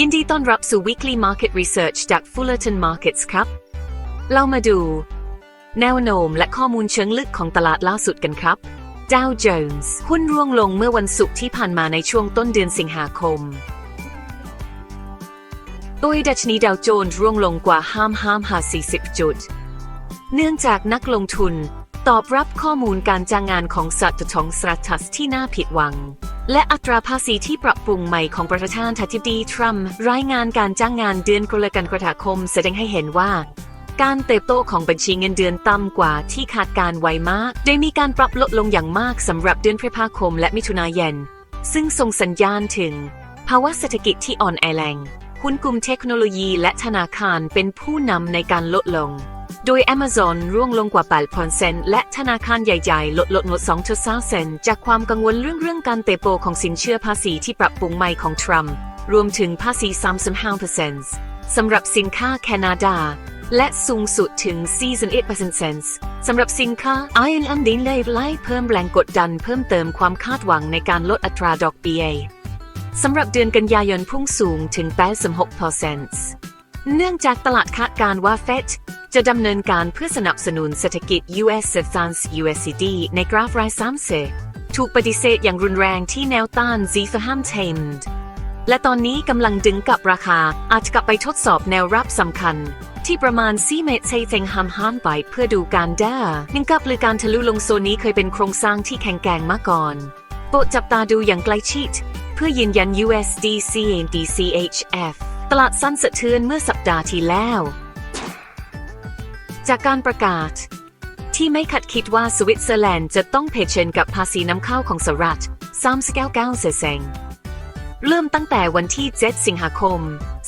ยินดีต้อนรับสู่ Weekly Market Research จาก Fullerton Markets ครับ เรามาดู แนวโน้มและข้อมูลเชิงลึกของตลาดล่าสุดกันครับ Dow Jones หุ้นร่วงลงเมื่อวันศุกร์ที่ผ่านมาในช่วงต้นเดือนสิงหาคม โดยดัชนีดาวโจนส์ร่วงลงกว่าห้ามห้ามหา40 จุด เนื่องจากนักลงทุน ตอบรับข้อมูลการจ้างงานของสัตว์ทองสตรัทัสที่น่าผิดหวัง และอัตราภาษีที่ปรับปรุงใหม่ของประธานาธิบดีทรัมป์รายงานการจ้างงานเดือนกรกฎาคมแสดงให้เห็นว่า การเติบโตของบัญชีเงินเดือนต่ำกว่าที่คาดการไว้มากโดยมีการปรับลดลงอย่างมากสำหรับเดือนพฤษภาคมและมิถุนายน ซึ่งส่งสัญญาณถึง ภาวะเศรษฐกิจที่อ่อนแอแรงหุ้นกลุ่มเทคโนโลยีและธนาคารเป็นผู้นำในการลดลง โดย Amazon ร่วงลงกว่า8%และธนาคารใหญ่ๆ ลดลดงด2.3%จากความกังวลเรื่องเรื่องการเติบโตของสินเชื่อภาษีที่ปรับปรุงใหม่ของทรัมป์รวมถึงภาษี35%สำหรับสินค้าแคนาดา และสูงสุดถึง 48%สำหรับสินค้า Iron and Din เลยไล่เพิ่มแรงกดดันเพิ่มเติมความคาดหวังในการลดอัตราดอกเบี้ยสำหรับเดือนกันยายนพุ่งสูงถึง 86%เนื่องจากตลาดคาดการณ์ว่าเฟด จะดำเนินการเพื่อสนับสนุนเศรษฐกิจ US s e t a n s USCD ในกราฟราย3เซถูกปฏิเสธอย่างรุนแรงที่แนวต้าน z f h a m t a m e d และตอนนี้กำลังดึงกลับราคาอาจกลับไปทดสอบแนวรับสำคัญ ที่ประมาณ4เมตรเซเซงฮัมฮัมไปเพื่อดูการด้านึ่งกับหรือการทะลุลงโซนนี้เคยเป็นโครงสร้างที่แข็งแกร่งมาก่อน โปรดจับตาดูอย่างใกล้ชิดเพื่อยืนยัน USDC DCHF ตลาดสั้นสะเทือนเมื่อสัปดาห์ที่แล้ว จากการประกาศ ที่ไม่ขัดคิดว่าสวิตเซอร์แลนด์จะต้องเผชิญกับภาษีน้ำเข้าของสหรัฐ399เซงเริ่มตั้งแต่วันที่ 7 สิงหาคม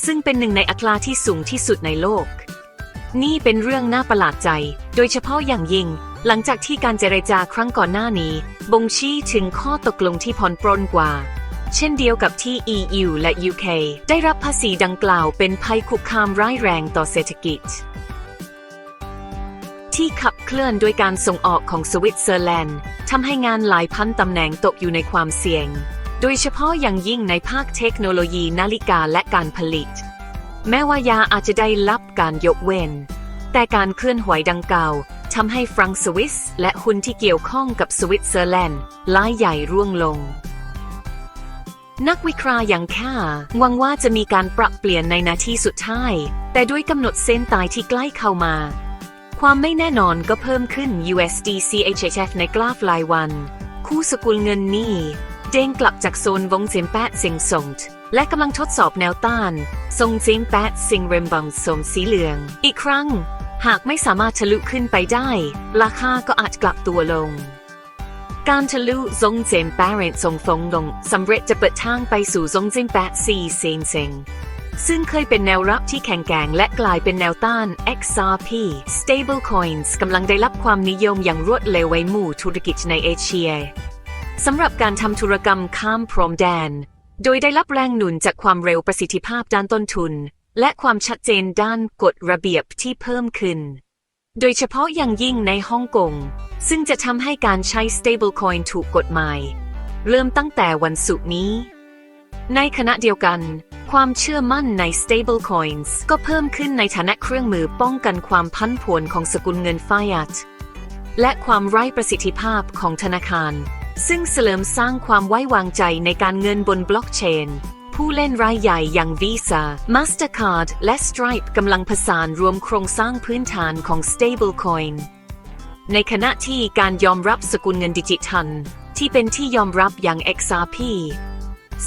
ซึ่งเป็นหนึ่งในอัตราที่สูงที่สุดในโลก นี่เป็นเรื่องน่าประหลาดใจ โดยเฉพาะอย่างยิ่ง หลังจากที่การเจรจาครั้งก่อนหน้านี้ บ่งชี้ถึงข้อตกลงที่ผ่อนปรนกว่า เช่นเดียวกับที่ EU และ UK ได้รับภาษีดังกล่าวเป็นภัยคุกคามร้ายแรงต่อเศรษฐกิจ ที่ขับเคลื่อนโดยการส่งออกของสวิตเซอร์แลนด์ทำให้งานหลายพันตำแหน่งตกอยู่ในความเสี่ยง โดยเฉพาะอย่างยิ่งในภาคเทคโนโลยีนาฬิกาและการผลิต แม้ว่ายาอาจจะได้รับการยกเว้น แต่การเคลื่อนไหวดังกล่าวทำให้ฟรังก์สวิสและหุ้นที่เกี่ยวข้องกับสวิตเซอร์แลนด์รายใหญ่ร่วงลง นักวิเคราะห์อย่างค่าหวังว่าจะมีการปรับเปลี่ยนในนาทีสุดท้าย แต่ด้วยกำหนดเส้นตายที่ใกล้เข้ามา ความไม่แน่นอนก็เพิ่มขึ้น USD CHF ในกราฟรายวัน คู่สกุลเงินนี่เด้งกลับจากโซนวงเซมแปดเสิงส่งและกำลังทดสอบแนวต้านทรงเซมแปดสิงเรมบังสมสีเหลือง อีกครั้ง หากไม่สามารถทะลุขึ้นไปได้ ราคาก็อาจกลับตัวลง การทะลุซงเจมแปรนทรงฟงลงสำเร็จจะเปิดทางไปสู่ซงเจมแปดซีเซนเซง ซึ่งเคยเป็นแนวรับที่แข็งแกร่งและกลายเป็นแนวต้าน XRP Stablecoins กำลังได้รับความนิยมอย่างรวดเร็วไว้หมู่ธุรกิจในเอเชียสำหรับการทำธุรกรรมข้ามพรมแดน โดยได้รับแรงหนุนจากความเร็วประสิทธิภาพด้านต้นทุน และความชัดเจนด้านกฎระเบียบที่เพิ่มขึ้น โดยเฉพาะอย่างยิ่งในฮ่องกง ซึ่งจะทำให้การใช้ stablecoin ถูกกฎหมาย เริ่มตั้งแต่วันศุกร์นี้ ในขณะเดียวกัน ความเชื่อมั่นใน stablecoins ก็เพิ่มขึ้นในฐานะเครื่องมือป้องกันความพันผวนของสกุลเงิน fiat และความไร้ประสิทธิภาพของธนาคาร ซึ่งเสริมสร้างความไว้วางใจในการเงินบนบล็อกเชนผู้เล่นรายใหญ่อย่าง Visa, Mastercard และ Stripe กำลังผสานรวมโครงสร้างพื้นฐานของ stablecoin ในขณะที่การยอมรับสกุลเงินดิจิทัล ที่เป็นที่ยอมรับอย่าง XRP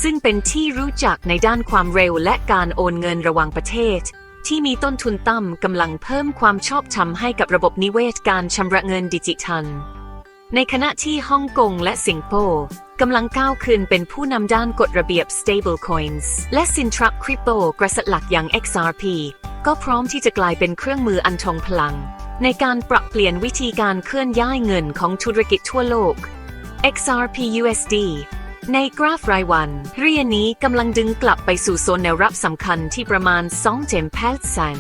ซึ่งเป็นที่รู้จักในด้านความเร็วและการโอนเงินระหว่างประเทศ ที่มีต้นทุนต่ำกำลังเพิ่มความชอบธรรมให้กับระบบนิเวศการชำระเงินดิจิทัล ในขณะที่ฮ่องกงและสิงคโปร์กำลังก้าวขึ้นเป็นผู้นำด้านกฎระเบียบ stablecoins และสินทรัพย์คริปโตกระสหลักอย่าง XRP ก็พร้อมที่จะกลายเป็นเครื่องมืออันทรงพลัง ในการปรับเปลี่ยนวิธีการเคลื่อนย้ายเงินของธุรกิจทั่วโลก XRP USD ในกราฟรายวัน เรียนนี้กำลังดึงกลับไปสู่โซนแนวรับสำคัญที่ประมาณ2เจมแพลซัน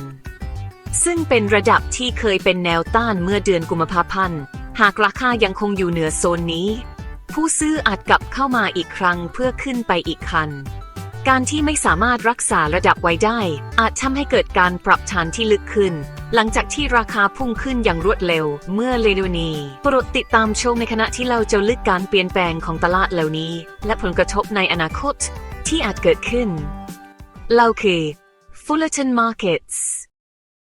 ซึ่งเป็นระดับที่เคยเป็นแนวต้านเมื่อเดือนกุมภาพันธ์ หากราคายังคงอยู่เหนือโซนนี้ ผู้ซื้ออาจกลับเข้ามาอีกครั้งเพื่อขึ้นไปอีกคัน การที่ไม่สามารถรักษาระดับไว้ได้ อาจทำให้เกิดการปรับฐานที่ลึกขึ้น หลังจากที่ราคาพุ่งขึ้นอย่างรวดเร็ว เมื่อเลดูนีโปรดติดตามชมในขณะที่เราจะลึกการเปลี่ยนแปลงของตลาดเหล่านี้ และผลกระทบในอนาคตที่อาจเกิดขึ้น เราคือ Fullerton Markets